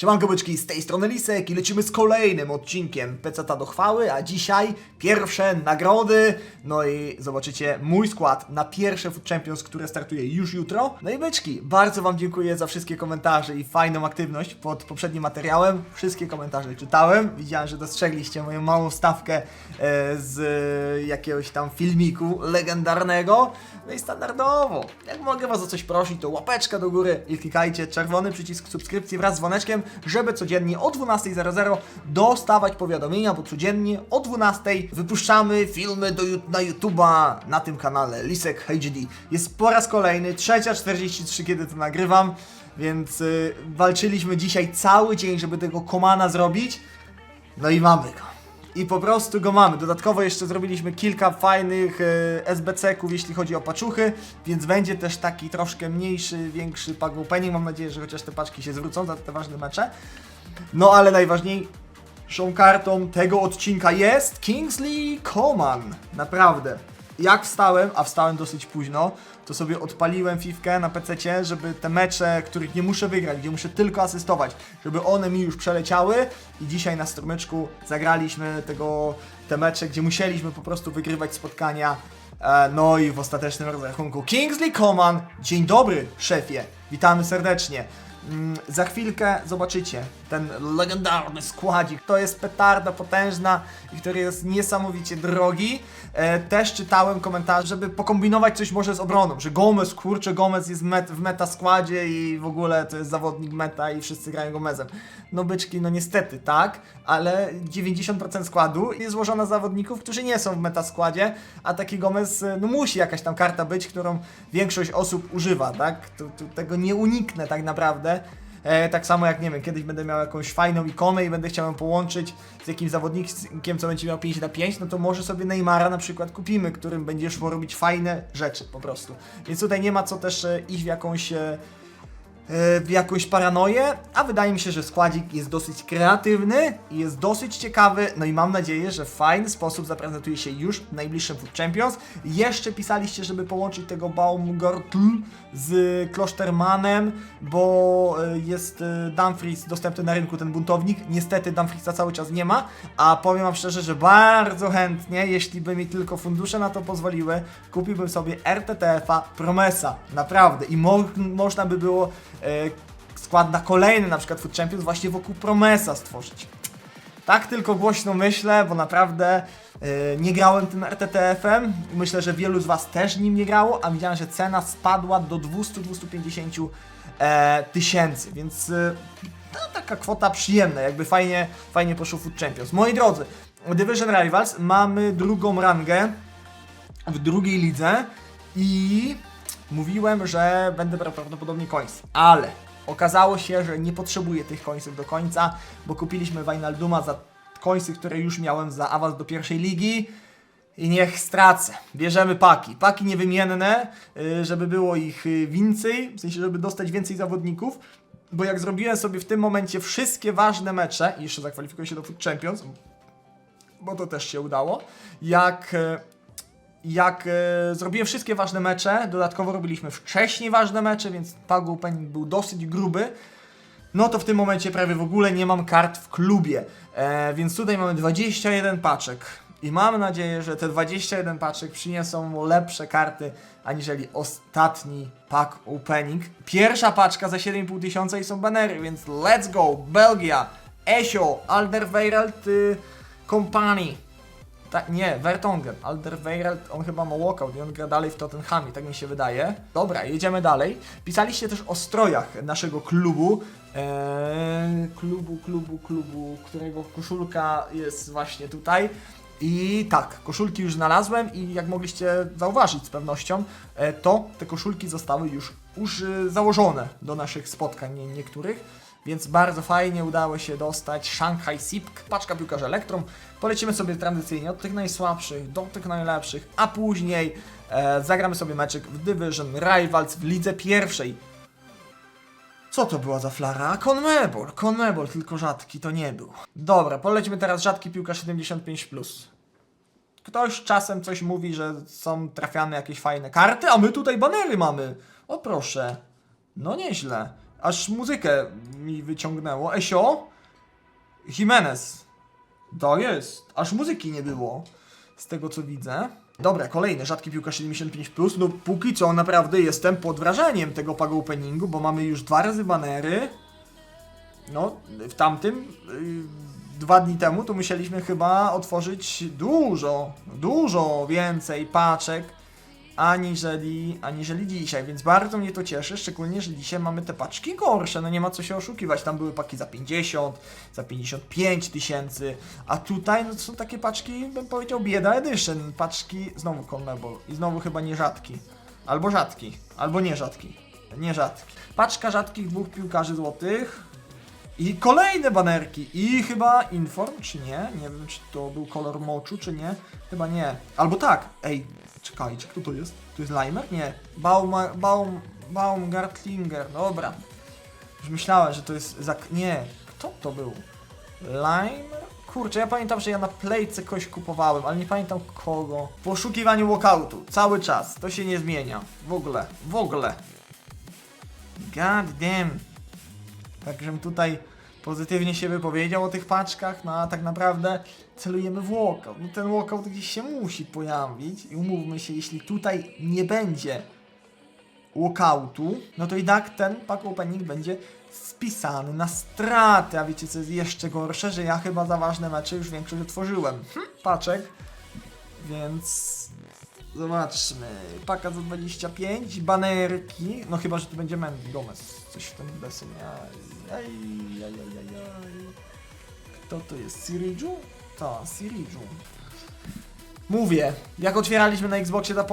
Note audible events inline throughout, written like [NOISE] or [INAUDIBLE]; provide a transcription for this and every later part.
Siemanko byczki, z tej strony Lisek i lecimy z kolejnym odcinkiem Peceta do chwały, a dzisiaj pierwsze nagrody, no i zobaczycie mój skład na pierwsze Food Champions, które startuje już jutro. No i byczki, bardzo Wam dziękuję za wszystkie komentarze i fajną aktywność pod poprzednim materiałem. Wszystkie komentarze czytałem, widziałem, że dostrzegliście moją małą stawkę e, z jakiegoś tam filmiku legendarnego. No i standardowo, jak mogę Was o coś prosić, to łapeczka do góry i klikajcie czerwony przycisk subskrypcji wraz z dzwoneczkiem, żeby codziennie o 12.00 dostawać powiadomienia, bo codziennie o 12.00 wypuszczamy filmy do, na YouTube'a na tym kanale Lisek HD. Jest po raz kolejny, trzecia 43 kiedy to nagrywam, więc y, walczyliśmy dzisiaj cały dzień, żeby tego komana zrobić. No i mamy go. I po prostu go mamy. Dodatkowo jeszcze zrobiliśmy kilka fajnych e, SBC-ków, jeśli chodzi o paczuchy, więc będzie też taki troszkę mniejszy, większy pack opening. Mam nadzieję, że chociaż te paczki się zwrócą za te ważne mecze. No ale najważniejszą kartą tego odcinka jest Kingsley Coman. Naprawdę. Jak wstałem, a wstałem dosyć późno, to sobie odpaliłem fifkę na PC, żeby te mecze, których nie muszę wygrać, gdzie muszę tylko asystować, żeby one mi już przeleciały i dzisiaj na strumyczku zagraliśmy tego, te mecze, gdzie musieliśmy po prostu wygrywać spotkania. E, No i w ostatecznym rozrachunku Kingsley Coman. Dzień dobry, szefie. Witamy serdecznie. Mm, Za chwilkę zobaczycie ten legendarny składzik. To jest petarda potężna i który jest niesamowicie drogi. E, też czytałem komentarze, żeby pokombinować coś może z obroną, że Gomez, kurczę, Gomez jest met, w meta składzie i w ogóle to jest zawodnik meta i wszyscy grają Gomezem. No byczki, no niestety tak, ale 90% składu jest złożona z zawodników, którzy nie są w meta składzie, a taki Gomez, e, no musi jakaś tam karta być, którą większość osób używa, tak? Tu, tu, tego nie uniknę tak naprawdę. E, tak samo jak, nie wiem, kiedyś będę miał jakąś fajną ikonę i będę chciał ją połączyć z jakimś zawodnikiem, co będzie miał 5 na 5, no to może sobie Neymara na przykład kupimy, którym będzie szło robić fajne rzeczy po prostu. Więc tutaj nie ma co też e, iść w jakąś... E, w jakąś paranoję, a wydaje mi się, że składzik jest dosyć kreatywny i jest dosyć ciekawy, no i mam nadzieję, że w fajny sposób zaprezentuje się już w najbliższym Food Champions. Jeszcze pisaliście, żeby połączyć tego Baumgartl z Klostermanem, bo e, jest e, Dumfries dostępny na rynku, ten buntownik. Niestety Dumfriesa cały czas nie ma, a powiem wam szczerze, że bardzo chętnie, jeśli by mi tylko fundusze na to pozwoliły, kupiłbym sobie RTTF-a Promesa, naprawdę. I mo można by było skład na kolejny na przykład Food Champions właśnie wokół Promesa stworzyć. Tak tylko głośno myślę, bo naprawdę e, nie grałem tym RTTF-em. Myślę, że wielu z Was też nim nie grało, a widziałem, że cena spadła do 200-250 e, tysięcy, więc e, no, taka kwota przyjemna, jakby fajnie, fajnie poszło Food Champions. Moi drodzy, Division Rivals mamy drugą rangę w drugiej lidze i mówiłem, że będę brał prawdopodobnie coins, ale okazało się, że nie potrzebuję tych coinsów do końca, bo kupiliśmy Wijnalduma za coinsy, które już miałem za awans do pierwszej ligi i niech stracę. Bierzemy paki. Paki niewymienne, y, żeby było ich y, więcej, w sensie, żeby dostać więcej zawodników, bo jak zrobiłem sobie w tym momencie wszystkie ważne mecze i jeszcze zakwalifikuję się do Food Champions, bo to też się udało, jak e, jak e, zrobiłem wszystkie ważne mecze, dodatkowo robiliśmy wcześniej ważne mecze, więc pack opening był dosyć gruby, no to w tym momencie prawie w ogóle nie mam kart w klubie. E, więc tutaj mamy 21 paczek. I mam nadzieję, że te 21 paczek przyniosą lepsze karty aniżeli ostatni pack opening. Pierwsza paczka za 7,5 tysiąca i są banery, więc let's go! Belgia, Esio, Alderweireld y, Company. Tak, nie, Vertonghen. Alderweireld, on chyba ma walkout i on gra dalej w Tottenhamie, tak mi się wydaje. Dobra, jedziemy dalej. Pisaliście też o strojach naszego klubu. Eee, klubu, klubu, klubu, którego koszulka jest właśnie tutaj. I tak, koszulki już znalazłem i jak mogliście zauważyć z pewnością, e, to te koszulki zostały już, już założone do naszych spotkań nie, niektórych. Więc bardzo fajnie udało się dostać Shanghai Sipk, paczka piłkarza Elektrum. Polecimy sobie tradycyjnie od tych najsłabszych do tych najlepszych, a później e, zagramy sobie meczyk w Division Rivals w lidze pierwszej. Co to była za flara? Conmebol, Conmebol, tylko rzadki to nie był. Dobra, polecimy teraz rzadki piłkarz 75+. Ktoś czasem coś mówi, że są trafiane jakieś fajne karty, a my tutaj banery mamy. O proszę. No nieźle. Aż muzykę mi wyciągnęło. Esio? Jimenez. To jest. Aż muzyki nie było. Z tego co widzę. Dobra, kolejny rzadki piłkarz 75+. No póki co naprawdę jestem pod wrażeniem tego pago openingu, bo mamy już dwa razy banery. No, w tamtym y, dwa dni temu to musieliśmy chyba otworzyć dużo, dużo więcej paczek aniżeli, aniżeli dzisiaj, więc bardzo mnie to cieszy, szczególnie, że dzisiaj mamy te paczki gorsze, no nie ma co się oszukiwać, tam były paki za 50, za 55 tysięcy, a tutaj no są takie paczki, bym powiedział, bieda edition, paczki, znowu Conmebol i znowu chyba nierzadki, albo rzadki, albo nierzadki, nierzadki. Paczka rzadkich dwóch piłkarzy złotych, i kolejne banerki. I chyba Inform, czy nie? Nie wiem, czy to był kolor moczu, czy nie. Chyba nie. Albo tak. Ej, czekajcie, kto to jest? To jest Limer? Nie. Bauma, Baum, Baumgartlinger. Dobra. Już myślałem, że to jest... Zak nie. Kto to był? Limer? Kurczę, ja pamiętam, że ja na playce kogoś kupowałem, ale nie pamiętam kogo. W poszukiwaniu walkoutu. Cały czas. To się nie zmienia. W ogóle. W ogóle. God damn. Tak, żebym tutaj pozytywnie się wypowiedział o tych paczkach, no a tak naprawdę celujemy w walkout. No ten walkout gdzieś się musi pojawić i umówmy się, jeśli tutaj nie będzie walkoutu, no to i tak ten pack opening będzie spisany na straty, a wiecie co jest jeszcze gorsze, że ja chyba za ważne mecze już większość otworzyłem. Hm, paczek, więc zobaczmy, paka za 25, banerki, no chyba, że to będzie Mendy Gomez, coś w tym desenie, aj, aj, aj, aj. Kto to jest, Siriju? To, Siriju. Mówię, jak otwieraliśmy na Xboxie da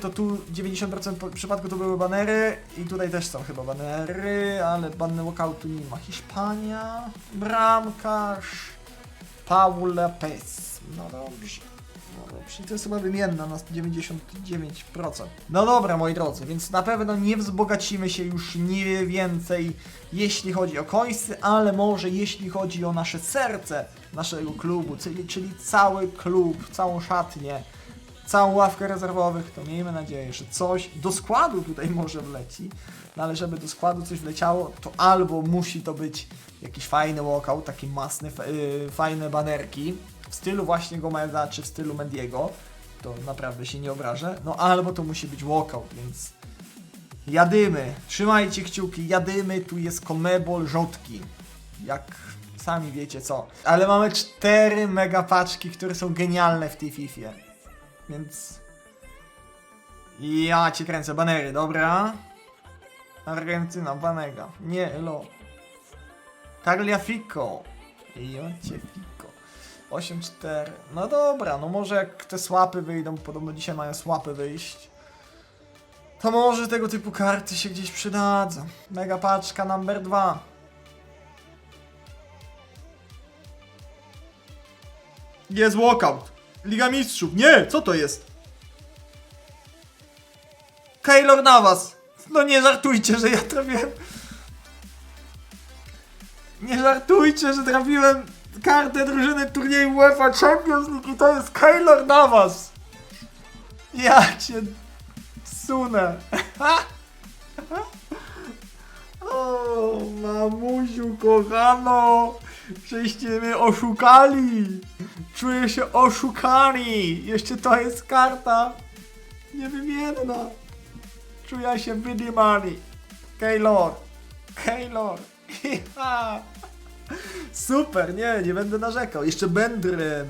to tu 90% po- przypadku to były banery i tutaj też są chyba banery, ale banny walkoutu nie ma. Hiszpania, bramkarz, Paul Lopez. No dobrze. Dobrze, to jest chyba wymienna na 99%. No dobra, moi drodzy, więc na pewno nie wzbogacimy się już nie więcej, jeśli chodzi o końsy, ale może jeśli chodzi o nasze serce naszego klubu, czyli, czyli cały klub, całą szatnię, całą ławkę rezerwowych, to miejmy nadzieję, że coś do składu tutaj może wleci, no ale żeby do składu coś wleciało, to albo musi to być jakiś fajny walkout, taki masny, f- yy, fajne banerki w stylu właśnie Gomeza czy w stylu Mendiego, to naprawdę się nie obrażę, no albo to musi być walkout, więc jadymy, trzymajcie kciuki, jadymy, tu jest komebol rzodki, jak sami wiecie co. Ale mamy cztery mega paczki, które są genialne w tej Fifie, więc ja cię kręcę, banery, dobra. Argentyna, Banega. Nie, Elo. Tagliafico. Jocie Fico. 8-4. No dobra, no może jak te słapy wyjdą, podobno dzisiaj mają słapy wyjść. To może tego typu karty się gdzieś przydadzą. Mega paczka number 2. Jest walkout. Liga Mistrzów. Nie, co to jest? Keylor Navas. No nie żartujcie, że ja trafiłem. Nie żartujcie, że trafiłem kartę drużyny turnieju UEFA Champions League i to jest Keylor Navas. Ja cię sunę. [LAUGHS] O, mamusiu kochano, żeście mnie oszukali. Czuję się oszukani. Jeszcze to jest karta niewymienna. Czuję się wydymany. Keylor. Keylor. [LAUGHS] Super, nie, nie będę narzekał. Jeszcze Bendren.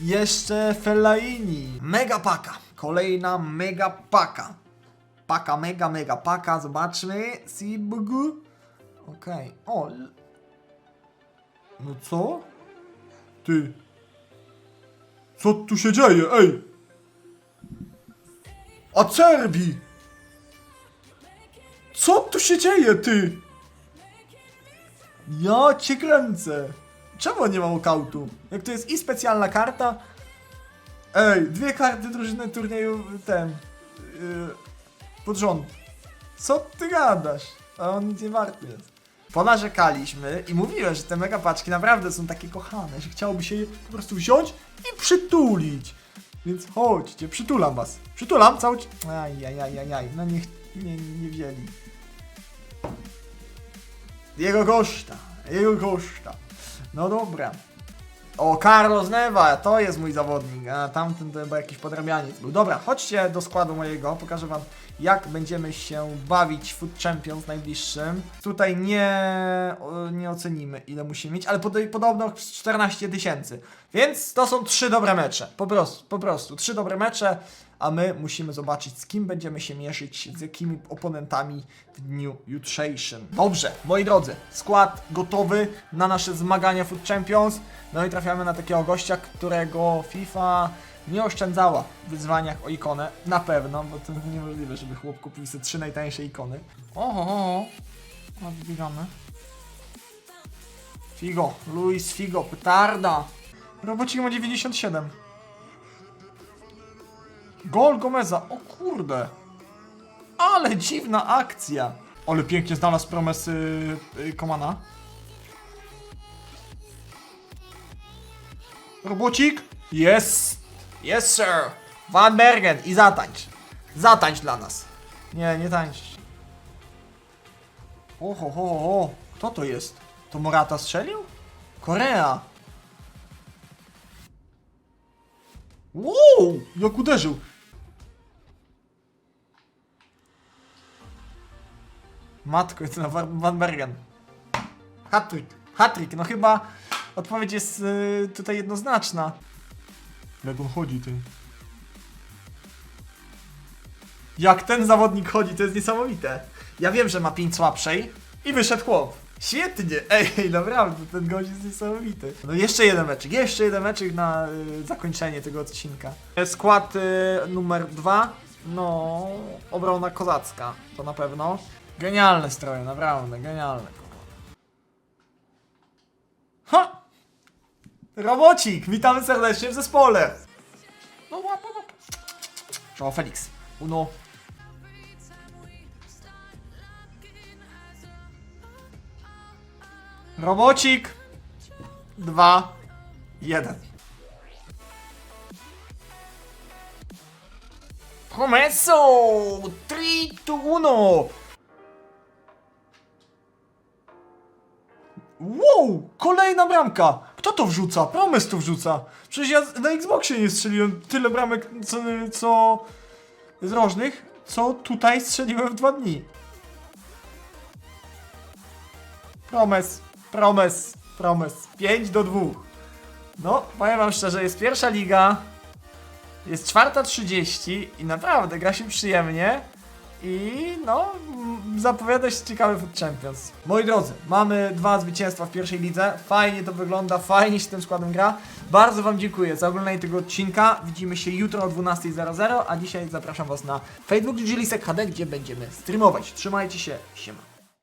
Jeszcze Fellaini. Mega paka. Kolejna mega paka. Paka, mega, mega paka. Zobaczmy. Sibgu. Okej. O. l- No co? Ty. Co tu się dzieje? Ej! Acerbi! Co tu się dzieje, ty? Ja cię kręcę. Czemu nie ma walkoutu? Jak to jest i specjalna karta. Ej, dwie karty drużyny turnieju ten. Yy, pod rząd. Co ty gadasz? A on nie warty jest. Ponarzekaliśmy i mówiłem, że te mega paczki naprawdę są takie kochane, że chciałoby się je po prostu wziąć i przytulić. Więc chodźcie, przytulam was. Przytulam cały... Aj, aj, aj, aj, aj. No niech nie, nie wzięli. Jego koszta, jego koszta. No dobra. O, Carlos Neva, to jest mój zawodnik, a tamten to chyba jakiś podrabianiec był. Dobra, chodźcie do składu mojego, pokażę wam jak będziemy się bawić Food Champions najbliższym. Tutaj nie, nie ocenimy ile musimy mieć, ale pod, podobno 14 tysięcy. Więc to są trzy dobre mecze, po prostu, po prostu, trzy dobre mecze, a my musimy zobaczyć z kim będziemy się mierzyć, z jakimi oponentami w dniu jutrzejszym. Dobrze, moi drodzy, skład gotowy na nasze zmagania Food Champions. No i trafiamy na takiego gościa, którego FIFA nie oszczędzała w wyzwaniach o ikonę. Na pewno, bo to niemożliwe, żeby chłop kupił sobie trzy najtańsze ikony. Oho, oho. Odbiegamy. Figo, Luis Figo, petarda. Robocik ma 97. Gol Gomeza, o kurde. Ale dziwna akcja. Ale pięknie znalazł promes yy, yy, Komana. Robocik? Jest! Yes, sir! Van Bergen i zatańcz. Zatańcz dla nas. Nie, nie tańcz. Oho, ho, ho. Kto to jest? To Morata strzelił? Korea. Wow! Jak uderzył. Matko, jest na Van Bergen. Hattrick. Hattrick, no chyba odpowiedź jest y, tutaj jednoznaczna. Jak on chodzi, ty. Jak ten zawodnik chodzi, to jest niesamowite. Ja wiem, że ma 5 słabszej i wyszedł chłop. Świetnie, [LAUGHS] ej, naprawdę, ten gość jest niesamowity. No jeszcze jeden meczek, jeszcze jeden meczek na y, zakończenie tego odcinka. Skład y, numer 2, no, obrona kozacka, to na pewno. Genialne stroje, naprawdę, genialne. Ha! Robocik, witamy serdecznie w zespole. No Felix, uno. Robocik. Dwa. Jeden. Começo! 3, 2, 1! Wow! Kolejna bramka! Kto to wrzuca? Promes to wrzuca. Przecież ja na Xboxie nie strzeliłem tyle bramek, co, co z rożnych, co tutaj strzeliłem w dwa dni. Promes, promes, promes. 5 do 2. No, powiem wam szczerze, jest pierwsza liga, jest czwarta 30 i naprawdę gra się przyjemnie. I no, zapowiada się ciekawy Food Champions. Moi drodzy, mamy dwa zwycięstwa w pierwszej lidze. Fajnie to wygląda, fajnie się tym składem gra. Bardzo Wam dziękuję za oglądanie tego odcinka. Widzimy się jutro o 12.00, a dzisiaj zapraszam Was na Facebook Gilisek HD, gdzie będziemy streamować. Trzymajcie się, siema.